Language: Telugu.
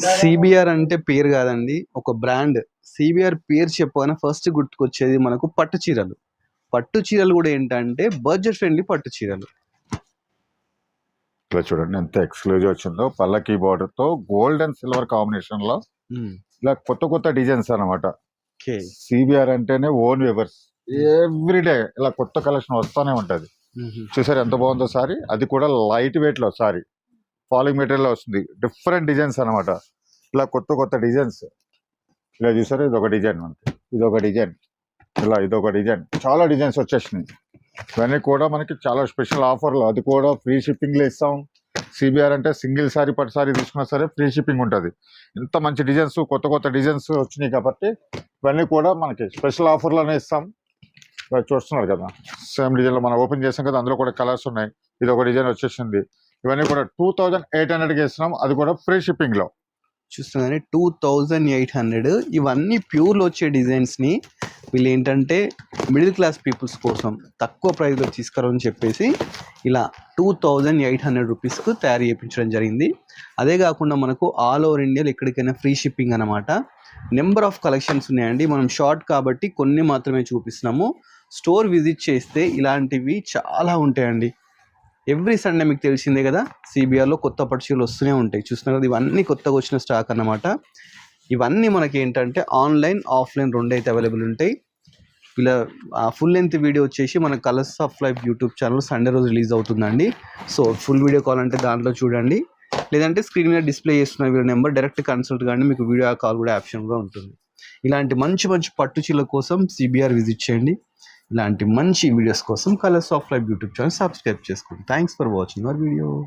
సిబిఆర్ అంటే పేరు కాదండి ఒక బ్రాండ్. సిబిఆర్ పేరు చెప్పగానే ఫస్ట్ గుర్తుకొచ్చేది మనకు పట్టు చీరలు. పట్టు చీరలు కూడా ఏంటంటే బడ్జెట్ ఫ్రెండ్లీ పట్టు చీరలు. ఇట్లా చూడండి ఎంత ఎక్స్క్లూజివ్ వచ్చిందో. పల్లకి బార్డర్తో గోల్డ్ అండ్ సిల్వర్ కాంబినేషన్లో ఇలా కొత్త కొత్త డిజైన్స్ అన్నమాట. ఓకే. సిబిఆర్ అంటేనే ఓన్ వేవర్స్ ఎవ్రీడే ఇలా కొత్త కలెక్షన్ వస్తూనే ఉంటది. చూసారు ఎంత బాగుందో సారీ? అది కూడా లైట్ వెయిట్లో సారీ. ఫాలింగ్ మెటీరియల్ వస్తుంది. డిఫరెంట్ డిజైన్స్ అనమాట ఇలా కొత్త కొత్త డిజైన్స్. ఇలా చూసారు? ఇది ఒక డిజైన్ మనకి. ఇది ఒక డిజైన్. ఇలా ఇదొక డిజైన్. చాలా డిజైన్స్ వచ్చేసినాయి. ఇవన్నీ కూడా మనకి చాలా స్పెషల్ ఆఫర్లు. అది కూడా ఫ్రీ షిప్పింగ్లో ఇస్తాం. సిబిఆర్ అంటే సింగిల్ సారీ పట్టు సారీ తీసుకున్నా సరే ఫ్రీ షిప్పింగ్ ఉంటుంది. ఇంత మంచి డిజైన్స్ కొత్త కొత్త డిజైన్స్ వచ్చినాయి కాబట్టి ఇవన్నీ కూడా మనకి స్పెషల్ ఆఫర్లోనే ఇస్తాం. చూస్తున్నారు కదా. సేమ్ డిజైన్లో మనం ఓపెన్ చేసాం కదా అందులో కూడా కలర్స్ ఉన్నాయి. ఇది ఒక డిజైన్ వచ్చేసింది. ఇవన్నీ కూడా టూ థౌజండ్ ఎయిట్ హండ్రెడ్కి ఇస్తున్నాం అది కూడా ఫ్రీ షిప్పింగ్లో. చూస్తున్నారని టూ థౌజండ్ ఎయిట్ హండ్రెడ్ ఇవన్నీ ప్యూర్లో వచ్చే డిజైన్స్ని వీళ్ళు ఏంటంటే మిడిల్ క్లాస్ పీపుల్స్ కోసం తక్కువ ప్రైస్లో తీసుకురని చెప్పేసి ఇలా టూ థౌజండ్ ఎయిట్ హండ్రెడ్ రూపీస్కు తయారు చేయించడం జరిగింది. అదే కాకుండా మనకు ఆల్ ఓవర్ ఇండియాలో ఎక్కడికైనా ఫ్రీ షిప్పింగ్ అనమాట నెంబర్ ఆఫ్ కలెక్షన్స్ ఉన్నాయండి. మనం షార్ట్ కాబట్టి కొన్ని మాత్రమే చూపిస్తున్నాము. స్టోర్ విజిట్ చేస్తే ఇలాంటివి చాలా ఉంటాయండి. ఎవ్రీ సండే మీకు తెలిసిందే కదా సిబిఆర్లో కొత్త పట్టుచీరలు వస్తూనే ఉంటాయి. చూస్తున్నారు కదా ఇవన్నీ కొత్తగా వచ్చిన స్టాక్ అన్నమాట. ఇవన్నీ మనకి ఏంటంటే ఆన్లైన్ ఆఫ్లైన్ రెండు అయితే అవైలబుల్ ఉంటాయి. ఇలా ఫుల్ లెంత్ వీడియో వచ్చేసి మన colours of life YouTube channel Sunday రోజు రిలీజ్ అవుతుందండి. సో ఫుల్ వీడియో కాల్ అంటే దాంట్లో చూడండి. లేదంటే స్క్రీన్ మీద డిస్ప్లే చేస్తున్న వీడియో నెంబర్ డైరెక్ట్ కన్సల్ట్ కానీ మీకు వీడియో కాల్ కూడా ఆప్షన్గా ఉంటుంది. ఇలాంటి మంచి మంచి పట్టుచీల కోసం సిబిఆర్ విజిట్ చేయండి. ఇలాంటి మంచి వీడియోస్ కోసం colours of life YouTube channel subscribe చేసుకోండి. Thanks for watching our video